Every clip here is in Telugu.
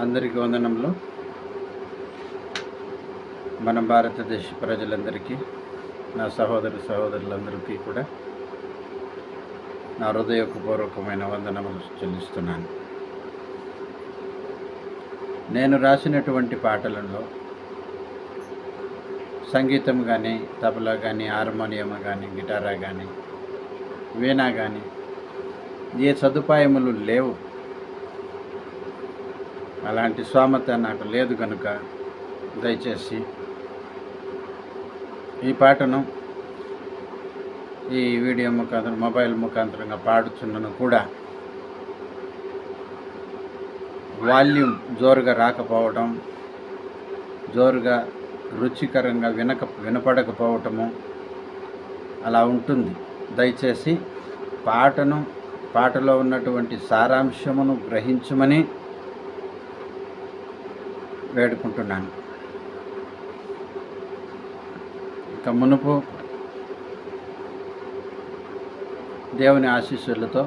అందరికీ వందనములు. మన భారతదేశ ప్రజలందరికీ నా సహోదరు సహోదరులందరికీ కూడా నా హృదయపూర్వకమైన వందనములు చెల్లిస్తున్నాను. నేను రాసినటువంటి పాటలలో సంగీతం కానీ తబలా కానీ హార్మోనియం కానీ గిటారా కానీ వీణా కానీ ఏ సదుపాయములు లేవు. అలాంటి స్వామత నాకు లేదు కనుక దయచేసి ఈ పాటను ఈ వీడియో ముఖాంతరం మొబైల్ ముఖాంతరంగా పాడుచున్నను కూడా వాల్యూమ్ జోరుగా రాకపోవడం జోరుగా రుచికరంగా వినక వినపడకపోవటము అలా ఉంటుంది. దయచేసి పాటను పాటలో ఉన్నటువంటి సారాంశమును గ్రహించమని వేడుకుంటున్నాను. ఇక మునుపు దేవుని ఆశీస్సులతో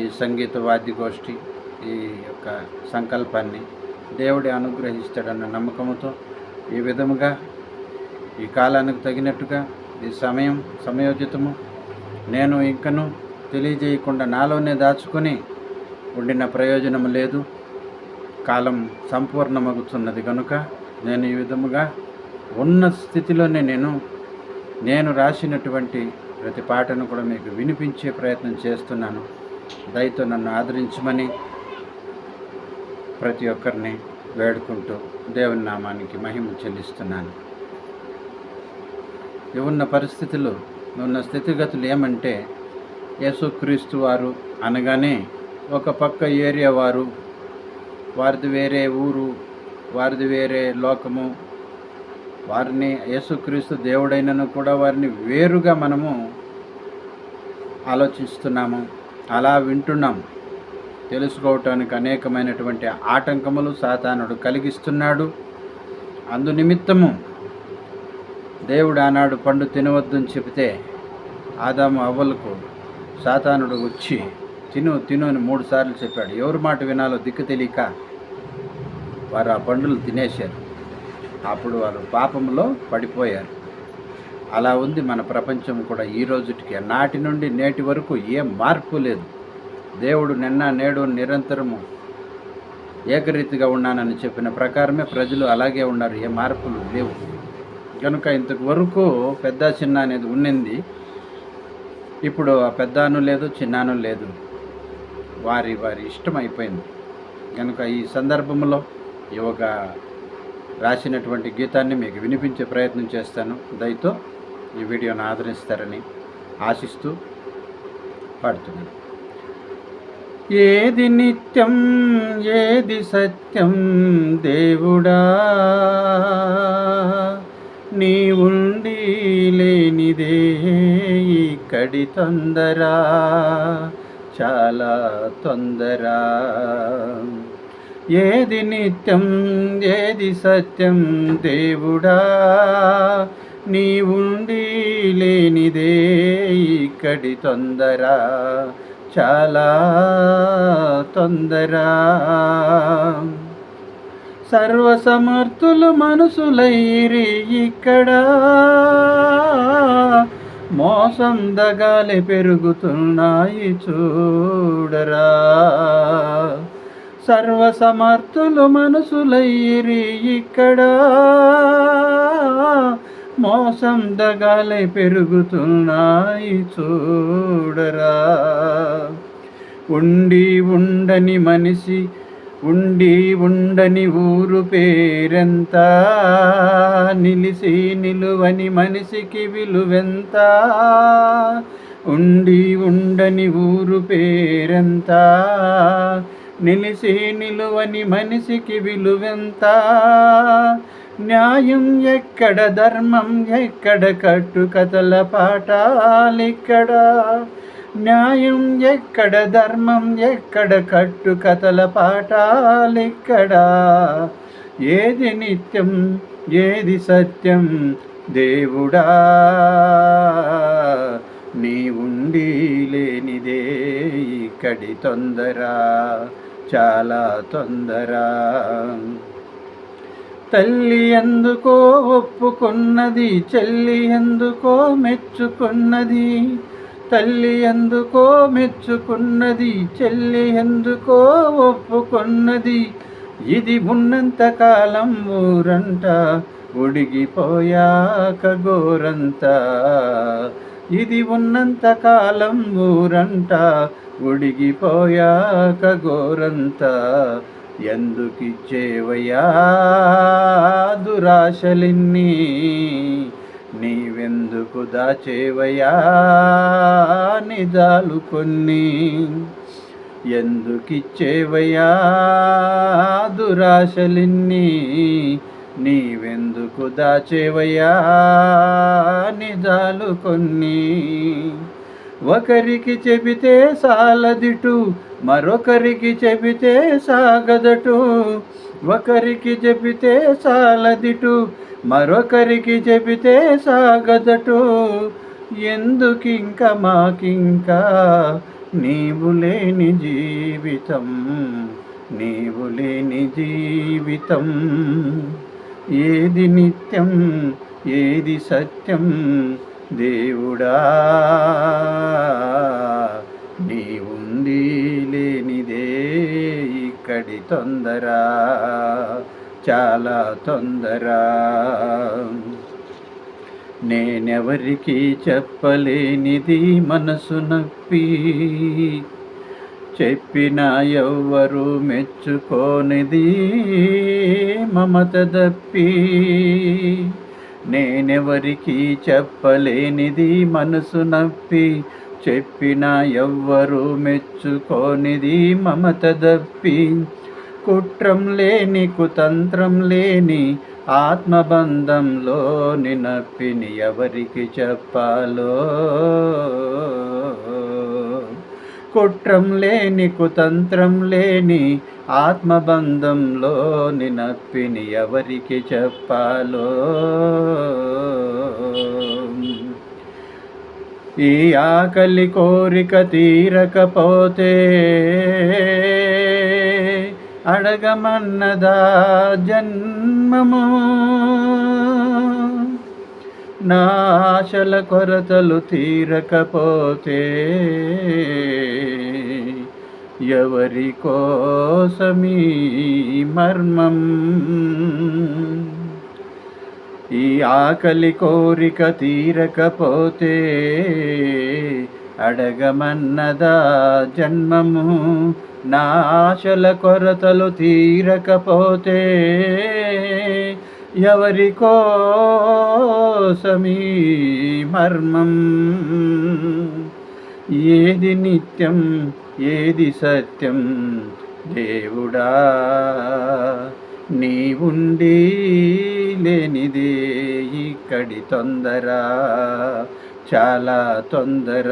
ఈ సంగీత వాద్యగోష్ఠి ఈ యొక్క సంకల్పాన్ని దేవుడి అనుగ్రహిస్తాడన్న నమ్మకంతో ఈ విధముగా ఈ కాలానికి తగినట్టుగా ఈ సమయం సమయోచితము నేను ఇంకను తెలియజేయకుండా నాలోనే దాచుకొని ఉండిన ప్రయోజనం లేదు. కాలం సంపూర్ణమగుతున్నది కనుక నేను ఈ విధముగా ఉన్న స్థితిలోనే నేను నేను రాసినటువంటి ప్రతి పాటను కూడా మీకు వినిపించే ప్రయత్నం చేస్తున్నాను. దయతో నన్ను ఆదరించమని ప్రతి ఒక్కరిని వేడుకుంటూ దేవుని నామానికి మహిమ చెల్లిస్తున్నాను. ఉన్న పరిస్థితులు ఉన్న స్థితిగతులు ఏమంటే యేసుక్రీస్తు వారు అనగానే ఒక పక్క ఏరియా వారు వారిది వేరే ఊరు వారిది వేరే లోకము. వారిని యేసుక్రీస్తు దేవుడైనను కూడా వారిని వేరుగా మనము ఆలోచిస్తున్నాము. అలా వింటున్నాం. తెలుసుకోవటానికి అనేకమైనటువంటి ఆటంకములు సాతానుడు కలిగిస్తున్నాడు. అందు నిమిత్తము దేవుడు ఆనాడు పండు తినవద్దని చెబితే ఆదాము అవ్వలకు సాతానుడు వచ్చి తిను తిను అని మూడు సార్లు చెప్పాడు. ఎవరి మాట వినాలో దిక్కు తెలియక వారు ఆ పండులు తినేశారు. అప్పుడు వారు పాపంలో పడిపోయారు. అలా ఉంది మన ప్రపంచం కూడా ఈ రోజుటికి. నాటి నుండి నేటి వరకు ఏ మార్పు లేదు. దేవుడు నిన్న నేడు నిరంతరము ఏకరీతిగా ఉన్నానని చెప్పిన ప్రకారమే ప్రజలు అలాగే ఉన్నారు. ఏ మార్పులు లేవు. కనుక ఇంతవరకు వరకు పెద్ద చిన్న అనేది ఉన్నింది. ఇప్పుడు ఆ పెద్దాను లేదు చిన్నాను లేదు. వారి వారి ఇష్టం అయిపోయింది. కనుక ఈ సందర్భంలో ఈ ఒక రాసినటువంటి గీతాన్ని మీకు వినిపించే ప్రయత్నం చేస్తాను. దయతో ఈ వీడియోను ఆదరిస్తారని ఆశిస్తూ పాడుతున్నాను. ఏది నిత్యం ఏది సత్యం దేవుడా? నీ ఉండి లేనిదే ఇక్కడి తొందరా? చాలా తొందర. ఏది నిత్యం ఏది సత్యం దేవుడా? నీ ఉండి లేనిదే ఇక్కడి తొందర. చాలా తొందర. సర్వసమర్థులు మనసులైరి ఇక్కడ. మోసం దగాలి పెరుగుతున్నాయి చూడరా. సర్వసమర్థులు మనసులైరి ఇక్కడ. మోసం దగాలి పెరుగుతున్నాయి చూడరా. ఉండి ఉండని మనిషి ఉండి ఉండని ఊరు పేరెంత? నిలిసి నిలువని మనిషికి విలువెంత? ఉండి ఉండని ఊరు పేరెంత? నిలిసి నిలువని మనిషికి విలువెంత? న్యాయం ఎక్కడ? ధర్మం ఎక్కడ? కట్టు కథల పాఠాలిక్కడ న్యాయం ఎక్కడ ధర్మం ఎక్కడ కట్టు కథల పాఠాలెక్కడా ఏది నిత్యం ఏది సత్యం? దేవుడా నీ ఉండి లేనిదే ఇక్కడి తొందర చాలా తొందర. తల్లి ఎందుకో ఒప్పుకున్నది చెల్లి ఎందుకో మెచ్చుకున్నది? తల్లి ఎందుకో మెచ్చుకున్నది చెల్లి ఎందుకో ఒప్పుకున్నది. ఇది ఉన్నంత కాలం ఊరంట ఉడిగిపోయాక గోరంత ఇది ఉన్నంత కాలం ఊరంట ఉడిగిపోయాక గోరంత ఎందుకిచ్చేవయా దురాశలిన్ని? నీవెందుకు దాచేవయా నిజాలు కొన్ని ఎందుకిచ్చేవయా దురాశలిన్ని నీవెందుకు దాచేవయా నిజాలు కొన్ని ఒకరికి చెబితే సాలదిటు మరొకరికి చెబితే సాగదటు. ఒకరికి చెబితే సాలదిటు మరొకరికి చెబితే సాగదటు ఎందుకింక మాకింకా నీవు లేని జీవితం? నీవు లేని జీవితం. ఏది నిత్యం ఏది సత్యం? దేవుడా. తొందర చాలా తొందర. నేనెవరికి చెప్పలేనిది మనసు నప్పి. చెప్పిన ఎవ్వరు మెచ్చుకోనిది మమత దప్పి. నేనెవరికి చెప్పలేనిది మనసు నప్పి. చెప్పిన ఎవ్వరు మెచ్చుకోనిది మమత దప్పి. కుట్రం లేని కుతంత్రం లేని ఆత్మబంధంలో నినప్పిని ఎవరికి చెప్పాలో? కుట్రం లేని కుతంత్రం లేని ఆత్మబంధంలో నినప్పిని ఎవరికి చెప్పాలో? ఈ ఆకలి కోరిక తీరకపోతే అడగమన్నదా జన్మము? నాశల కొరతలు తీరకపోతే ఎవరి కోసమీ మర్మం? ఈ ఆకలి కోరిక తీరకపోతే అడగమన్నదా జన్మము? నా ఆశల కొరతలు తీరకపోతే ఎవరి కోసమీ మర్మం? ఏది నిత్యం ఏది సత్యం? దేవుడా నీవుండి లేనిదే ఇక్కడి తొందర. చాలా తొందర.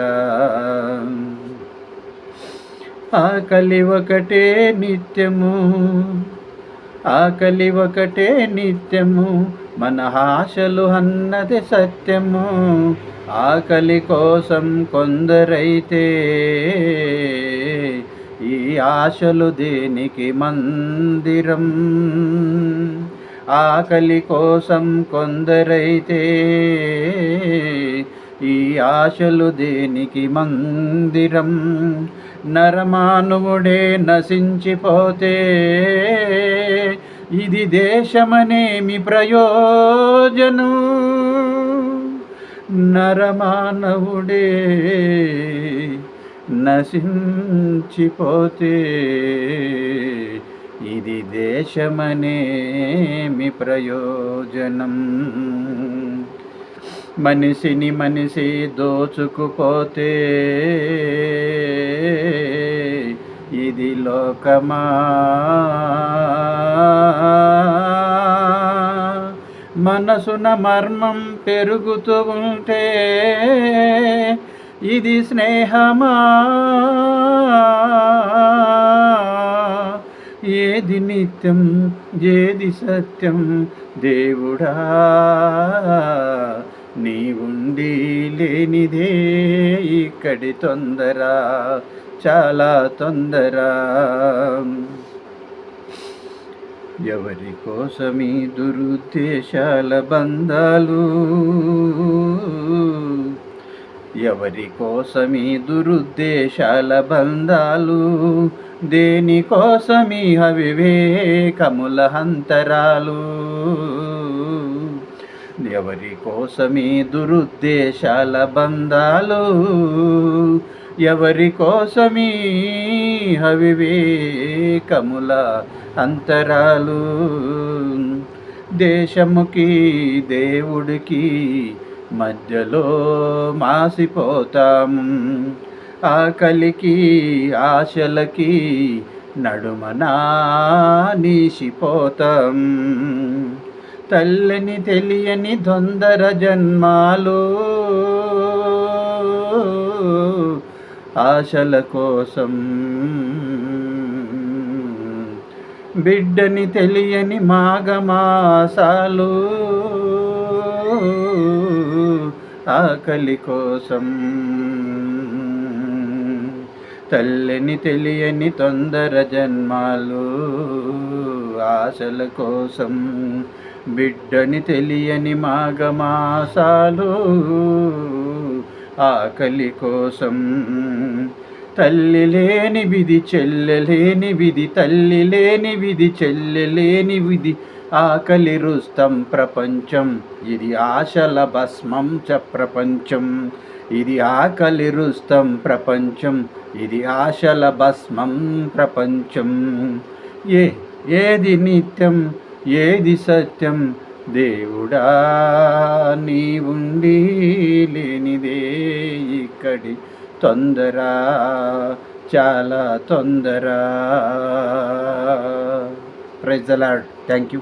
ఆకలి ఒకటే నిత్యము ఆకలి ఒకటే నిత్యము మన ఆశలు అన్నది సత్యము. ఆకలి కోసం కొందరైతే ఈ ఆశలు దేనికి మందిరం? ఆకలి కోసం కొందరైతే ఈ ఆశలు దేనికి మందిరం? నరమానవుడే నశించిపోతే ఇది దేశమనేమి ప్రయోజనం? నరమానవుడే నశించిపోతే ఇది దేశమనేమి ప్రయోజనం? మనిషిని మనిషి దోచుకుపోతే ఇది లోకమా? మనసున మర్మం పెరుగుతూ ఉంటే ఇది స్నేహమా? ఏది నిత్యం ఏది సత్యం? దేవుడా నీవుండి లేనిదే ఇక్కడి తొందర చాలా తొందర. ఎవరి కోసమీ దురుద్దేశాల బంధాలు? ఎవరి కోసమీ దురుద్దేశాల బంధాలు? దేనికోసమీ అవివేకముల హంతరాలు ఎవరి కోసమీ దురుద్దేశాల బంధాలు ఎవరి కోసమీ అవివేకముల అంతరాలు. దేశముకి దేవుడికి మధ్యలో మాసిపోతాం. ఆకలికి ఆశలకి నడుమనా నీసిపోతాం. తల్లిని తెలియని దొందర జన్మాలు. ఆశల కోసం బిడ్డని తెలియని మాఘమాసాలు. ఆకలి కోసం తల్లిని తెలియని తొందర జన్మాలు. ఆశల కోసం బిడ్డని తెలియని మాఘమాసాలు ఆకలి కోసం తల్లి లేని విధి చెల్లెలేని విధి తల్లి లేని విధి చెల్లెలేని విధి ఆకలి రుస్తం ప్రపంచం. ఇది ఆశల భస్మం చ ప్రపంచం. ఇది ఆకలి రుస్తం ప్రపంచం. ఇది ఆశల భస్మం ప్రపంచం. ఏ ఏది నిత్యం ఏది సత్యం? దేవుడా నీ ఉండి లేనిదే ఇక్కడి తొందర చాలా తొందర. ప్రైజ్ అలాడ్ థ్యాంక్ యూ